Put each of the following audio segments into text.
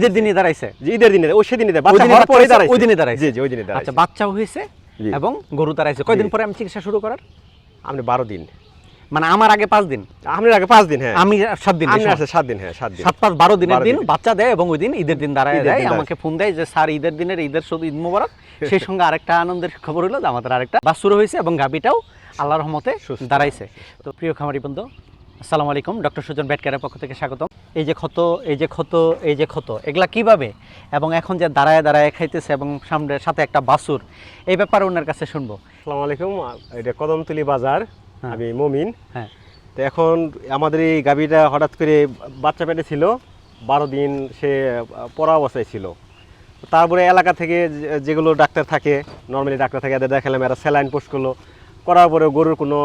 ঈদের দিনই দাঁড়াইছে। যে ঈদের দিনে ওই সেদিনই দেয় ওই বাচ্চা দিনই হওয়ার বাচ্চা দাঁড়াইছে। ওই দিনই দাঁড়াইছে। জি জি ওই দিনই আচ্ছা বাচ্চাও হয়েছে এবং গরু দাঁড়াইছে। কয়দিন পরে আমি চিকিৎসা শুরু করার? আপনি বারো দিন। মানে আমার আগে পাঁচ দিন। আপনার আগে পাঁচ দিন হ্যাঁ। আমি সাত দিন সময়। আছে সাত দিন হ্যাঁ সাত দিন। সাত পাঁচ বারো দিনের দিন বাচ্চা দেয় এবং ওই দিন ঈদের দিন দাঁড়ায় দেয়। আমাকে ফোন দেয় যে স্যার ঈদের দিনের ঈদের শুধু ঈদ মোবারক। সেই সঙ্গে আরেকটা আনন্দের খবর হলো যে আমাদের আরেকটা বাস শুরু হয়েছে এবং গাবিটাও আল্লাহর রহমতে দাঁড়াইছে। তো প্রিয় খামারি বন্ধু আসসালামু আলাইকুম ডক্টর সুজন ব্যাটকারের পক্ষ থেকে স্বাগতম। এই যে ক্ষত এই যে ক্ষত এই যে ক্ষত এগুলা কীভাবে? এবং এখন যে দাঁড়ায় দাঁড়ায় খাইতেছে এবং সামনে সাথে একটা বাসুর এই ব্যাপারে ওনার কাছে শুনব। আসসালামু আলাইকুম এটা কদমতলি বাজার হ্যাঁ। আমি মমিন। হ্যাঁ। তো এখন আমাদের এই গাভীটা হঠাৎ করে বাচ্চা পেটে ছিল বারো দিন সে পড়া অবস্থায় ছিল। তারপরে এলাকা থেকে যেগুলো ডাক্তার থাকে নর্মালি ডাক্তার থাকে এদের দেখালাম এরা স্যালাইন পোস্ট করল। করার পরে গরুর কোনো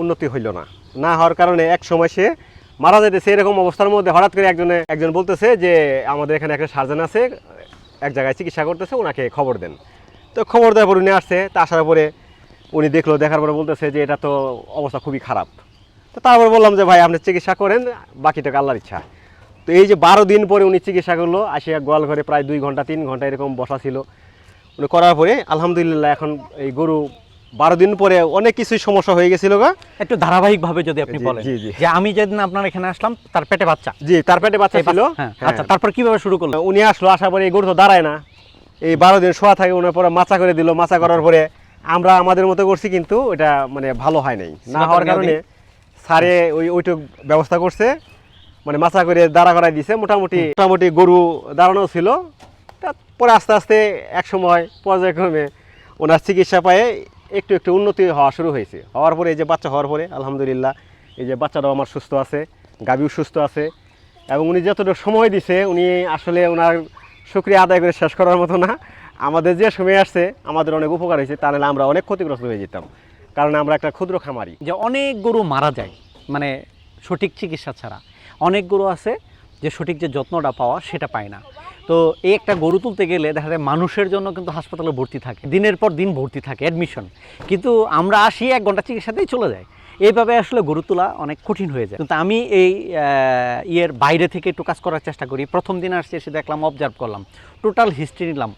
উন্নতি হইল না। না হওয়ার কারণে এক সময় সে মারা যেতেছে এরকম অবস্থার মধ্যে হঠাৎ করে একজনে, একজন বলতেছে যে, আমাদের এখানে একটা সার্জন আছে, এক জায়গায় চিকিৎসা করতেছে ওনাকে খবর দেন। তো খবর দেওয়ার পর উনি আসছে, তা আসার পরে উনি দেখল, দেখার পরে বলতেছে যে, এটা তো অবস্থা খুবই খারাপ। তো তারপরে বললাম যে, ভাই, আপনি চিকিৎসা করেন বাকিটা আল্লাহর ইচ্ছা। তো এই যে বারো দিন পরে উনি চিকিৎসা করল আসিয়া গোয়াল ঘরে প্রায় দুই ঘণ্টা, তিন ঘণ্টা এরকম বসা ছিল। উনি করার পরে আলহামদুলিল্লাহ এখন এই গরু বারো দিন পরে অনেক কিছুই সমস্যা হয়ে গেছিল গা। একটু ধারাবাহিকভাবে যদি আপনি বলেন। যে আমি যেদিন আপনার এখানে আসলাম তার পেটে বাচ্চা। জি তার পেটে বাচ্চা ছিল। হ্যাঁ হ্যাঁ। আচ্ছা তারপর কীভাবে শুরু করল উনি আসলো আসার পরে এই গরু তো দাঁড়ায় না। এই বারো দিন শোয়া থাকে উনার পরে মাচা করে দিল। মাচা করার পরে আমরা আমাদের মতো করছি কিন্তু এটা মানে ভালো হয় নাই। না হওয়ার কারণে স্যারে ওই ওইটুক ব্যবস্থা করছে। মানে মাচা করে দাঁড়া করাই দিছে। মোটামুটি মোটামুটি গরু দাঁড়ানো ছিল। তারপরে আস্তে আস্তে এক সময় পর্যায়ক্রমে ওনার চিকিৎসা পায়ে একটু একটু উন্নতি হওয়া শুরু হয়েছে। হওয়ার পরে এই যে বাচ্চা হওয়ার পরে, আলহামদুলিল্লাহ, এই যে বাচ্চাটাও আমার সুস্থ আছে গাবিও সুস্থ আছে, এবং উনি যতটুকু সময় দিছে, উনি আসলে ওনার শুক্রিয়া আদায় করে শেষ করার মতো না। আমাদের যে সময় আসছে, আমাদের অনেক উপকার হয়েছে, তাহলে আমরা অনেক ক্ষতিগ্রস্ত হয়ে যেতাম। কারণ আমরা একটা ক্ষুদ্র খামারি। যে অনেক গরু মারা যায় মানে সঠিক চিকিৎসা ছাড়া। অনেক গরু আছে যে সঠিক যে যত্নটা পাওয়া, সেটা পায় না। তো এই একটা গরু তুলতে গেলে দেখা যায় মানুষের জন্য কিন্তু হাসপাতালে ভর্তি থাকে। দিনের পর দিন ভর্তি থাকে অ্যাডমিশন কিন্তু আমরা আসি এক ঘণ্টা চিকিৎসাতেই চলে যায়। এইভাবে আসলে গরু তোলা অনেক কঠিন হয়ে যায়। কিন্তু আমি এই ইয়ের বাইরে থেকে একটু কাজ করার চেষ্টা করি। প্রথম দিন আসছে, এসে দেখলাম অবজার্ভ করলাম। টোটাল হিস্ট্রি নিলাম।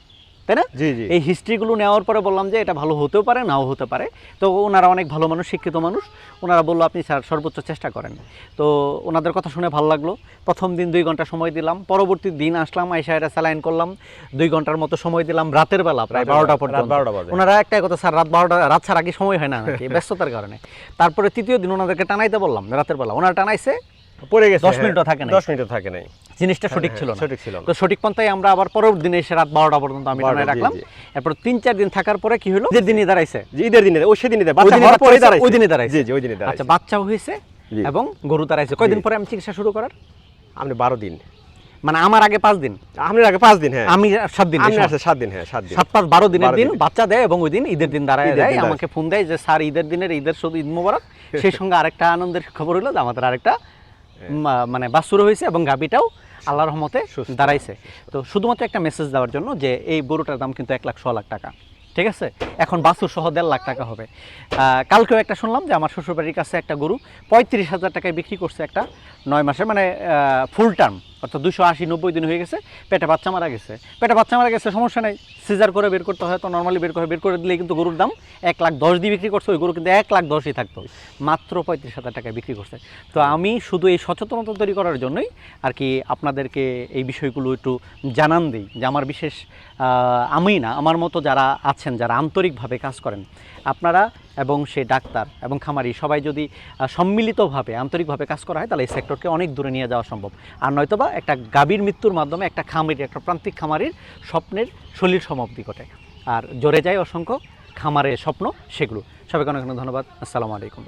তাই না? জি জি। এই হিস্ট্রিগুলো নেওয়ার পরে বললাম যে এটা ভালো হতেও পারে নাও হতে পারে। তো ওনারা অনেক ভালো মানুষ শিক্ষিত মানুষ। ওনারা বলল আপনি স্যার সর্বোচ্চ চেষ্টা করেন। তো ওনাদের কথা শুনে ভালো লাগল। প্রথম দিন দুই ঘণ্টা সময় দিলাম। পরবর্তী দিন আসলাম আইসা এটা স্যালাইন করলাম। দুই ঘণ্টার মতো সময় দিলাম রাতের বেলা প্রায় বারোটা পর্যন্ত। ওনারা একটাই কথা স্যার রাত বারোটা রাত ছাড়া আগে সময় হয় না ব্যস্ততার কারণে। তারপরে তৃতীয় দিন ওনাদেরকে টানাইতে বললাম রাতের বেলা। ওনারা টানাইছে পড়ে গেছে দশ হ্যাঁ। মিনিটও থাকে নাই। দশ মিনিটও থাকে নাই। জিনিসটা সঠিক হ্যাঁ, ছিল না। সঠিক ছিল। তো সঠিক পন্থায় আমরা আবার পরের দিনে এসে রাত বারোটা পর্যন্ত আমি 12টা, রাখলাম। এরপর তিন চার দিন থাকার পরে কি হলো? ঈদের দিনই দাঁড়াইছে। যে ঈদের দিনে। ওই সেদিনই বাচ্চা হওয়ার বাচ্চা দাঁড়াইছে। ওই দিনই দাঁড়াইছে। জি জি ওই দিনে আচ্ছা বাচ্চাও হয়েছে এবং গরু দাঁড়াইছে। কয়দিন পরে আমি চিকিৎসা শুরু করার? আপনি বারো দিন। মানে আমার আগে পাঁচ দিন। আপনার আগে পাঁচ দিন হ্যাঁ। আমি সাত দিন আপনি আছে সাত দিন হ্যাঁ সাত দিন। সাত পাঁচ বারো দিনের দিন। বাচ্চা দেয় এবং ওই দিন ঈদের দিন দাঁড়ায় দেয়। আমাকে ফোন দেয় যে স্যার ঈদের দিনের ঈদের শুধু ঈদ মোবারক। সেই সঙ্গে আরেকটা আনন্দের খবর হলো যে আমাদের আরেকটা মানে বাস শুরু হয়েছে এবং গাবিটাও আল্লাহ রহমতে দাঁড়াইছে। তো শুধুমাত্র একটা মেসেজ দেওয়ার জন্য যে এই গরুটার দাম কিন্তু এক লাখ ছ লাখ টাকা ঠিক আছে? এখন বাসুর সহ দেড় লাখ টাকা হবে। কালকেও একটা শুনলাম যে আমার শ্বশুরবাড়ির কাছে একটা গরু পঁয়ত্রিশ হাজার টাকায় বিক্রি করছে একটা নয় মাসে মানে ফুল টার্ম অর্থাৎ দুশো আশি, নব্বই দিন হয়ে গেছে, পেটে বাচ্চা মারা গেছে। পেটে বাচ্চা মারা গেছে, সমস্যা নেই। সিজার করে বের করতে হয় তো নর্মালি বের করে বের করে দিলে কিন্তু গরুর দাম এক লাখ দশ দিয়ে বিক্রি করছে, ওই গরু কিন্তু এক লাখ দশই থাকতো। মাত্র পঁয়ত্রিশ হাজার টাকায় বিক্রি করছে। তো আমি শুধু এই সচেতনতা তৈরি করার জন্যই আর কি আপনাদেরকে এই বিষয়গুলো একটু জানান দিই, যে আমার বিশেষ আমি না, আমার মতো যারা আছেন, যারা আন্তরিকভাবে কাজ করেন, আপনারা এবং সে ডাক্তার এবং খামারি। সবাই যদি সম্মিলিতভাবে, আন্তরিকভাবে কাজ করা হয়, তাহলে এই সেক্টরকে অনেক দূরে নিয়ে যাওয়া সম্ভব। আর নয়তোবা একটা গাভীর মৃত্যুর মাধ্যমে একটা খামারির একটা প্রান্তিক খামারির স্বপ্নের শরীর সমাপ্তি ঘটে। আর জোরে যায় অসংখ্য খামারের স্বপ্ন সেগুলো। সবাইকে অনেক অনেক ধন্যবাদ। আসসালামু আলাইকুম।